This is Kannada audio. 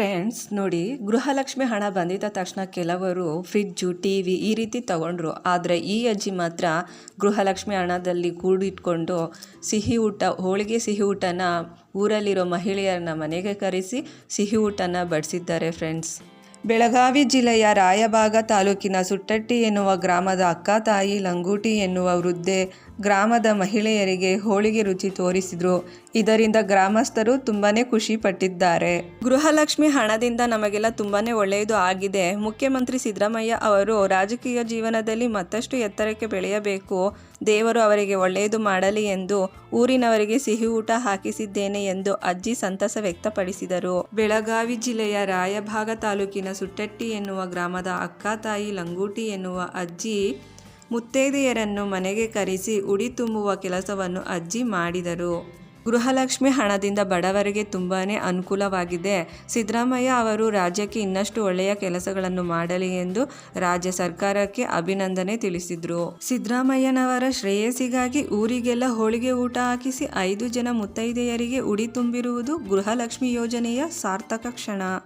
ಫ್ರೆಂಡ್ಸ್ ನೋಡಿ, ಗೃಹಲಕ್ಷ್ಮಿ ಹಣ ಬಂದಿದ್ದ ತಕ್ಷಣ ಕೆಲವರು ಫ್ರಿಜ್ಜು ಟಿ ವಿ ಈ ರೀತಿ ತಗೊಂಡ್ರು. ಆದರೆ ಈ ಅಜ್ಜಿ ಮಾತ್ರ ಗೃಹಲಕ್ಷ್ಮಿ ಹಣದಲ್ಲಿ ಕೂಡಿಟ್ಕೊಂಡು ಸಿಹಿ ಊಟ, ಹೋಳಿಗೆ ಸಿಹಿ ಊಟನ ಊರಲ್ಲಿರೋ ಮಹಿಳೆಯರನ್ನ ಮನೆಗೆ ಕರೆಸಿ ಸಿಹಿ ಊಟನ ಬಡಿಸಿದ್ದಾರೆ ಫ್ರೆಂಡ್ಸ್ ಬೆಳಗಾವಿ ಜಿಲ್ಲೆಯ ರಾಯಬಾಗ ತಾಲೂಕಿನ ಸುಟ್ಟಟ್ಟಿ ಎನ್ನುವ ಗ್ರಾಮದ ಅಕ್ಕ, ತಾಯಿ, ಲಂಗೂಟಿ ಎನ್ನುವ ವೃದ್ಧೆ ಗ್ರಾಮದ ಮಹಿಳೆಯರಿಗೆ ಹೋಳಿಗೆ ರುಚಿ ತೋರಿಸಿದ್ರು. ಇದರಿಂದ ಗ್ರಾಮಸ್ಥರು ತುಂಬಾನೇ ಖುಷಿ ಪಟ್ಟಿದ್ದಾರೆ. ಗೃಹಲಕ್ಷ್ಮಿ ಹಣದಿಂದ ನಮಗೆಲ್ಲ ತುಂಬಾನೇ ಒಳ್ಳೆಯದು ಆಗಿದೆ. ಮುಖ್ಯಮಂತ್ರಿ ಸಿದ್ದರಾಮಯ್ಯ ಅವರು ರಾಜಕೀಯ ಜೀವನದಲ್ಲಿ ಮತ್ತಷ್ಟು ಎತ್ತರಕ್ಕೆ ಬೆಳೆಯಬೇಕು. ದೇವರು ಅವರಿಗೆ ಒಳ್ಳೆಯದು ಮಾಡಲಿ ಎಂದು ಊರಿನವರಿಗೆ ಸಿಹಿ ಊಟ ಹಾಕಿಸಿದ್ದೇನೆ ಎಂದು ಅಜ್ಜಿ ಸಂತಸ ವ್ಯಕ್ತಪಡಿಸಿದರು. ಬೆಳಗಾವಿ ಜಿಲ್ಲೆಯ ರಾಯಭಾಗ ತಾಲೂಕಿನ ಸುಟ್ಟಟ್ಟಿ ಎನ್ನುವ ಗ್ರಾಮದ ಅಕ್ಕ ತಾಯಿ ಲಂಗೂಟಿ ಎನ್ನುವ ಅಜ್ಜಿ ಮುತ್ತೈದೆಯರನ್ನು ಮನೆಗೆ ಕರೆಸಿ ಉಡಿ ತುಂಬುವ ಕೆಲಸವನ್ನು ಅಜ್ಜಿ ಮಾಡಿದರು. ಗೃಹಲಕ್ಷ್ಮಿ ಹಣದಿಂದ ಬಡವರಿಗೆ ತುಂಬಾ ಅನುಕೂಲವಾಗಿದೆ. ಸಿದ್ದರಾಮಯ್ಯ ಅವರು ರಾಜ್ಯಕ್ಕೆ ಇನ್ನಷ್ಟು ಒಳ್ಳೆಯ ಕೆಲಸಗಳನ್ನು ಮಾಡಲಿ ಎಂದು ರಾಜ್ಯ ಸರ್ಕಾರಕ್ಕೆ ಅಭಿನಂದನೆ ತಿಳಿಸಿದರು. ಸಿದ್ದರಾಮಯ್ಯನವರ ಶ್ರೇಯಸ್ಸಿಗಾಗಿ ಊರಿಗೆಲ್ಲ ಹೋಳಿಗೆ ಊಟ ಹಾಕಿಸಿ ಐದು ಜನ ಮುತ್ತೈದೆಯರಿಗೆ ಉಡಿ ತುಂಬಿರುವುದು ಗೃಹಲಕ್ಷ್ಮಿ ಯೋಜನೆಯ ಸಾರ್ಥಕ ಕ್ಷಣ.